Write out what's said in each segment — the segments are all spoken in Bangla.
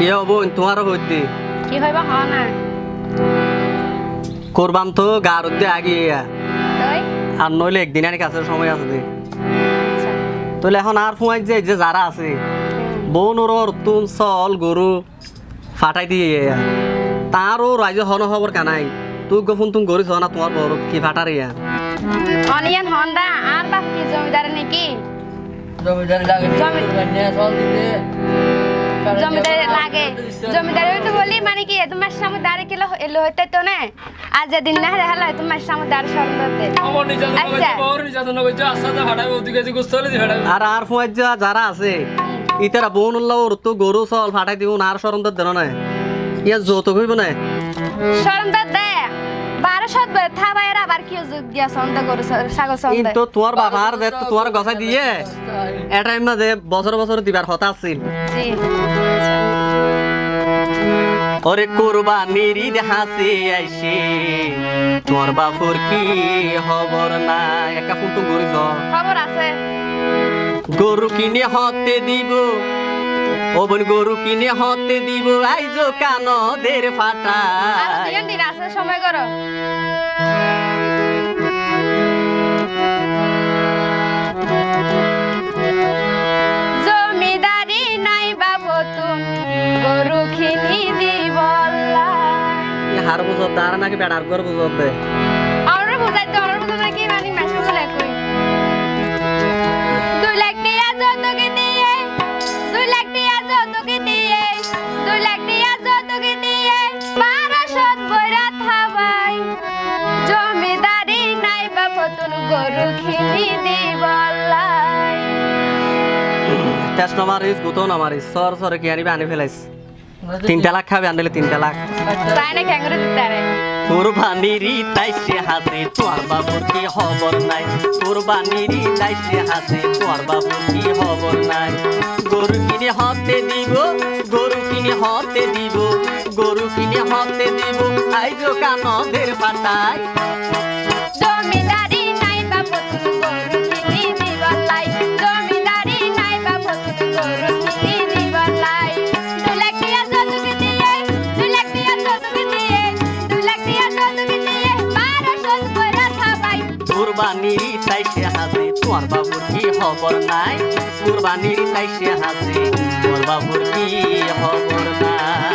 ইয়ে বোন তোমারও হইতে। কি হইব হ না করবাম তো গার উদ্দে আগে তই? আর নইলে একদিন আর কাছে সময় আছে দে। আচ্ছা। তাহলে এখন আর ফুমাই যে যে যারা আছে। বোন ওর তুন চল গরু ফাটাই দিয়ে তারও রাইজে হন খবর কানাই তুই গোপন তুমি গরিস না তোমার বড় কি ফাটারি অনিয়ন হন্ডা আর বাপ কি জমিদার নাকি? জমিদারি লাগে জমি- চল দিতে। জমিদারি লাগে। জমিদারে তো বলি মানে কি তোমার সামনে দাঁড়িয়ে কিলো এলো হইতে তো না আর যেদিন না তোমার সামনে আচ্ছা। হলে ফাটাবে আর আর যারা আছে ইতারা বোন উল্লাহ ওর তো গরু চল ফাটাই দিব না আর সরম তো দেন না ইয়া যৌতুক হইব না সরম তো দে সত বলে থাবাইয়ের আবার কি যোগ দিয়া সন্দ করু ছাগল সন্দ কিন্তু তোমার বাবার যে তো তোমার গছাই দিয়ে এটা এমনি যে বছর বছর দিবার কথা আছিল। জি। ওরে কোরবানির ঈদ হাসি আইসে তোমার বাপুর কি খবর না? একা ফোন তো খবর আছে। গরু কিনে হতে দিব ও বোন গরু কিনে হতে দিব আইজো কানদের আর আছে সময় করো। জমিদারি নাই বাবু তুন গরু খিনি দিবল্লা হার বুঝত তার নাকি বেড়ার ঘর বুঝত গরু খিনি দিবল্লাই টেস্ট মারিস গুতো না মারিস সর সর কি আনিবে আনি ফেলাইস। তিনটা লাখ খাবে আনলে তিনটা লাখ। তাই না ক্যাঙ্গুরু দিতে রে কোরবানির তাইসে হাসে তোর বাবুর কি খবর নাই? কোরবানির তাইসে হাসে তোর বাবুর কি খবর নাই? গরু কিনে হতে দিব গরু কিনে হতে দিব গরু কিনে হতে দিব আইজো কানদের পাতায়। কোরবানির তাইসে হাসে তোর বাবুর কি খবর নাই? কোরবানির তাইসে হাসে তোর বাবুর কি খবর নাই?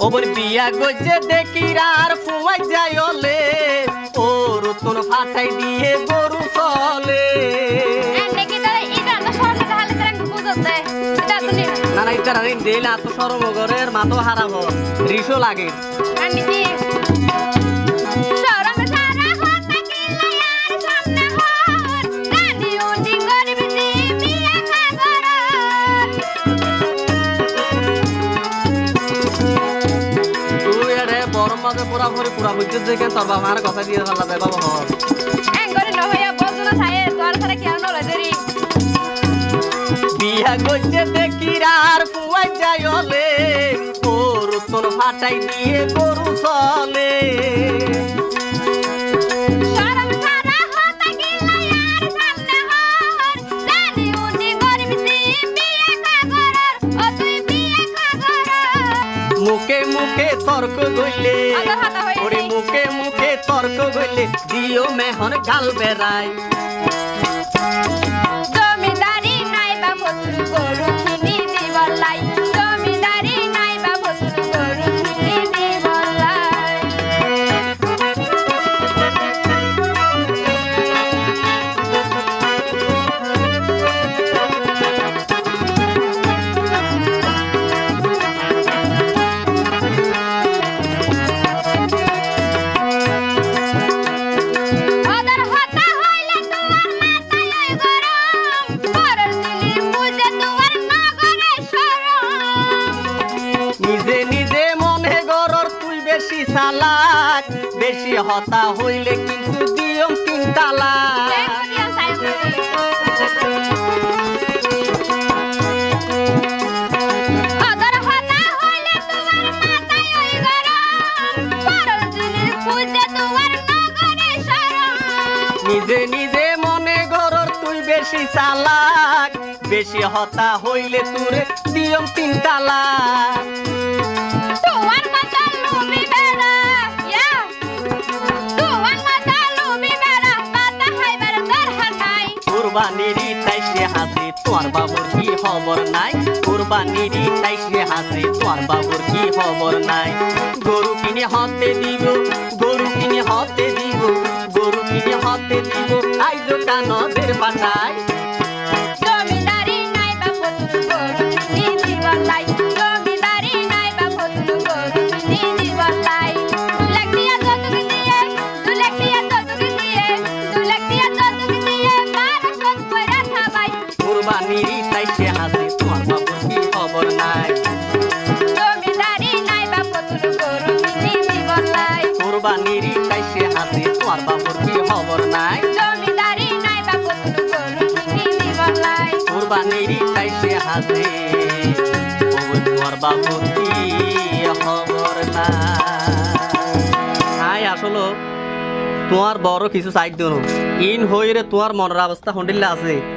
ওবর বিয়া গজে দেখিরার ফুয়াই যায়লে ও রতন ফাটাই দিয়ে গরু চলে। তো নিন না। না ইতার আরে দিলে আত সরমগরের মাথো হারাবো রিসো লাগে। বরম মাঝে পুরা বুঝতে দেখেন তোর বাবার কথা দিয়ে ফেলা দেয় বাবা হর হইয়া বলছো না ছায়ে তোর সারা কেন নলে দেরি? বিয়া গজে দেখিরার ফুয়াই যায়লে ও তোর ফাটাই দিয়ে গরু চলে মুখে মুখে তর্ক গইলে ওরে মুখে মুখে তর্ক গইলে দিও মেহন গাল বেড়ায়। জমিদারি নাই বা গরু। তালাক। বেশি হতা হইলে কিন্তু দিও তিন তালাক। নিজে নিজে মনে গরর তুই বেশি চালাক। বেশি হতা হইলে তুরে দিয়ম তিন তালাক। কুরবানির তাইসে হাসে তোমার বাবুর কি খবর নাই? কুরবানির তাইসে হাসে তোমার বাবুর কি খবর নাই? গরু কিনে হতে দিব, গরু কিনে হতে দিব, গরু কিনে হতে দিব আইজ কানদের পাঠায় কুরবানির তাইসে হাসে তোমার বাবুর কি খবর নাই। জমিদারি নাই বা কুরবানির হাসে ওই তোমার বাবুর কি খবর নাই। আসলো। তোমার বড় কিছু সাইড দিও ইন হইরে তোমার মনের অবস্থা হন্ডিল্লা আছে।